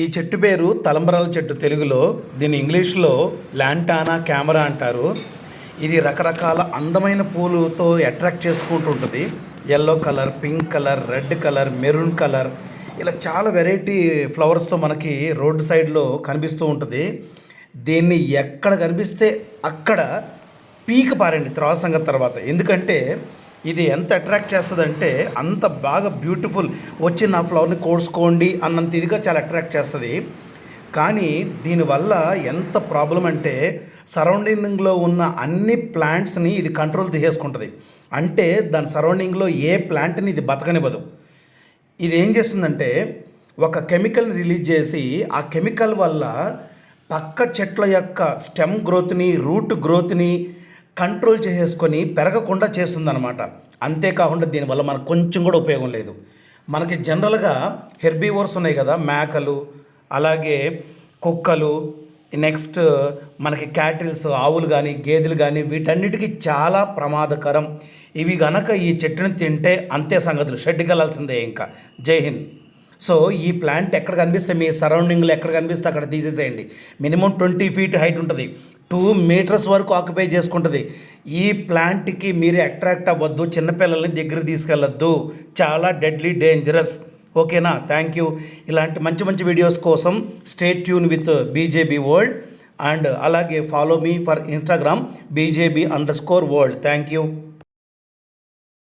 ఈ చెట్టు పేరు తలంబరాల చెట్టు తెలుగులో దీన్ని ఇంగ్లీష్లో ల్యాంటానా కెమెరా అంటారు. ఇది రకరకాల అందమైన పూలతో అట్రాక్ట్ చేసుకుంటూ ఉంటుంది. Yellow colour pink colour red colour maroon colour. ఇలా చాలా వెరైటీ ఫ్లవర్స్తో మనకి రోడ్డు సైడ్లో కనిపిస్తూ ఉంటుంది. దీన్ని ఎక్కడ కనిపిస్తే అక్కడ పీక పారండి త్రాసంగ తర్వాత. ఎందుకంటే ఇది ఎంత అట్రాక్ట్ చేస్తుందంటే అంత బాగా బ్యూటిఫుల్ వచ్చి నా ఫ్లవర్ని కోడ్చుకోండి అన్నంత ఇదిగా చాలా అట్రాక్ట్ చేస్తుంది. కానీ దీనివల్ల ఎంత ప్రాబ్లం అంటే సరౌండింగ్లో ఉన్న అన్ని ప్లాంట్స్ని ఇది కంట్రోల్ తీసేసుకుంటుంది. అంటే దాని సరౌండింగ్లో ఏ ప్లాంట్ని ఇది బతకనివ్వదు. ఇది ఏం చేస్తుందంటే ఒక కెమికల్ని రిలీజ్ చేసి ఆ కెమికల్ వల్ల పక్క చెట్ల యొక్క స్టెమ్ గ్రోత్ని రూట్ గ్రోత్ని కంట్రోల్ చేసేసుకొని పెరగకుండా చేస్తుందన్నమాట. అంతేకాకుండా దీనివల్ల మనకు కొంచెం కూడా ఉపయోగం లేదు. మనకి జనరల్గా హెర్బీవోర్స్ ఉన్నాయి కదా మేకలు అలాగే కుక్కలు నెక్స్ట్ మనకి క్యాటిల్స్ ఆవులు కానీ గేదెలు కానీ వీటన్నిటికీ చాలా ప్రమాదకరం. ఇవి గనక ఈ చెట్టుని తింటే అంతే సంగతులు. షెడ్కి వెళ్ళాల్సిందే ఇంకా. జై హింద్. సో ఈ ప్లాంట్ ఎక్కడ కనిపిస్తే మీ సరౌండింగ్లో ఎక్కడ కనిపిస్తే అక్కడ తీసేసేయండి. మినిమం ట్వంటీ ఫీట్ హైట్ ఉంటుంది. టూ మీటర్స్ వరకు ఆక్యుపై చేసుకుంటుంది. ఈ ప్లాంట్కి మీరు అట్రాక్ట్ అవ్వద్దు. చిన్నపిల్లల్ని దగ్గర తీసుకెళ్ళొద్దు. చాలా డెడ్లీ డేంజరస్. ఓకేనా? Thank you. ఇలాంటి మంచి మంచి వీడియోస్ కోసం stay tuned with BJB world and అలాగే follow me for Instagram BJB underscore world. Thank you.